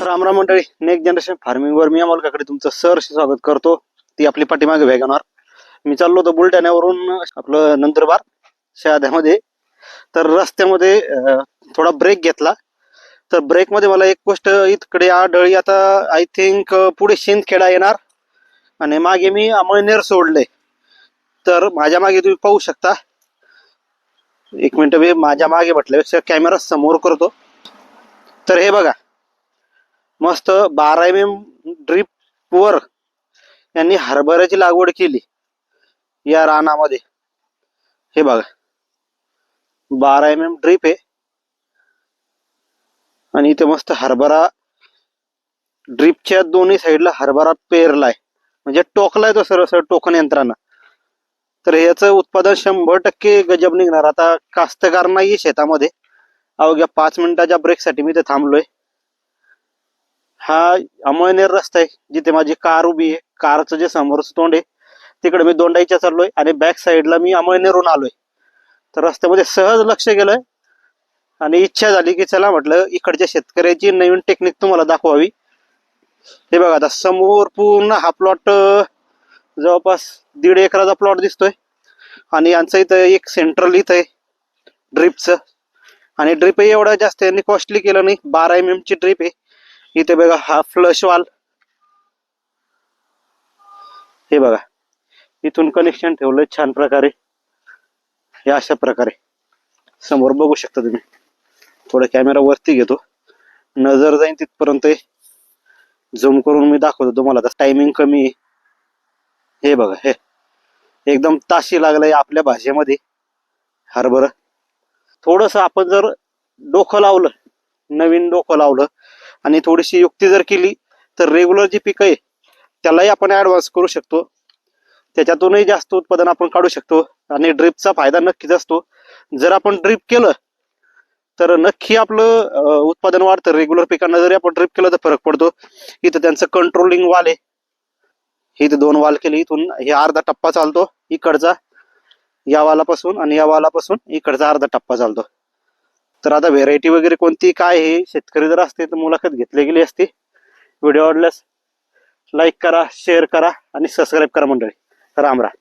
राम राम मंडळी next generation farming वर मी मालकाकडे तुमचं सर स्वागत करतो. ती आपली पाठीमागे वेगणार मी चाललो होतो बुलढाण्यावरून आपलं नंदुरबार शहाद्यामध्ये. तर रस्त्यामध्ये थोडा ब्रेक घेतला. तर ब्रेकमध्ये मला एक गोष्ट इकडे आढळली. आता आय थिंक पुढे शिंदखेडा येणार. आणि मागे मी अमळनेर सोडले. तर माझ्या मागे तुम्ही पाहू शकता. एक मिनिट मी माझ्या मागे म्हटल्यापेक्षा कॅमेरा समोर करतो. तर हे बघा. मस्त बारा एम एम ड्रीप वर यांनी हरभऱ्याची लागवड केली. या रानामध्ये. हे बघा. बारा एम एम ड्रीप आहे आणि इथे मस्त हरभरा ड्रीपच्या दोन्ही साईडला हरभरा पेरलाय. म्हणजे टोकलाय तो सरळ सरळ टोकन यंत्रानं. तर याचं उत्पादन शंभर टक्के गजब निघणार. आता कास्तकार नाही शेतामध्ये. अवघ्या पाच मिनिटाच्या ब्रेकसाठी मी ते थांबलोय. हा अमळनेर रस्ता आहे जिथे माझी कार उभी आहे. कारचं जे समोरचं तोंड आहे तिकडे मी दोंडाईच्या चाललोय आणि बॅक साईडला मी अमळनेरहून आलोय. तर रस्त्यामध्ये सहज लक्ष गेलंय आणि इच्छा झाली की चला म्हटलं इकडच्या शेतकऱ्याची नवीन टेक्निक तुम्हाला दाखवावी. हे बघा आता समोर पूर्ण हा प्लॉट जवळपास दीड एकराचा प्लॉट दिसतोय. आणि यांचं इथं एक सेंट्रल इथं आहे ड्रिपचं आणि ड्रिप एवढं जास्त यांनी कॉस्टली केलं नाही. बारा एम एम ची ड्रिप आहे. इथे बघा हा फ्लश वाल. हे बघा इथून कनेक्शन ठेवलंय छान प्रकारे. हे अशा प्रकारे. समोर बघू शकता तुम्ही. थोडं कॅमेरा वरती घेतो. नजर जाईन तिथपर्यंत झूम करून मी दाखवतो तुम्हाला. तर टायमिंग कमी आहे. हे बघा हे. एकदम ताशी लागलंय आपल्या भाषेमध्ये. हरभरा. थोडस आपण जर डोकं लावलं नवीन डोकं लावलं आणि थोडीशी युक्ती जर केली तर रेग्युलर जी पिकं आहे त्यालाही आपण ऍडव्हान्स करू शकतो. त्याच्यातूनही जास्त उत्पादन आपण काढू शकतो आणि ड्रिपचा फायदा नक्कीच असतो. जर आपण ड्रिप केलं तर नक्की आपलं उत्पादन वाढतं. रेग्युलर पिकांना जरी आपण ड्रिप केलं तर फरक पडतो. इथं त्यांचं कंट्रोलिंग वाल आहे. इथे दोन वाल केले इथून. हे अर्धा टप्पा चालतो इकडचा या वालापासून आणि या वालापासून इकडचा अर्धा टप्पा चालतो. तर आता व्हेरायटी वगैरे कोणती काय हे शेतकरी जर असते तर मुलाखत घेतली गेली असती. व्हिडिओ आवडल्यास लाईक करा शेअर करा आणि सबस्क्राईब करा मंडळी. राम राम.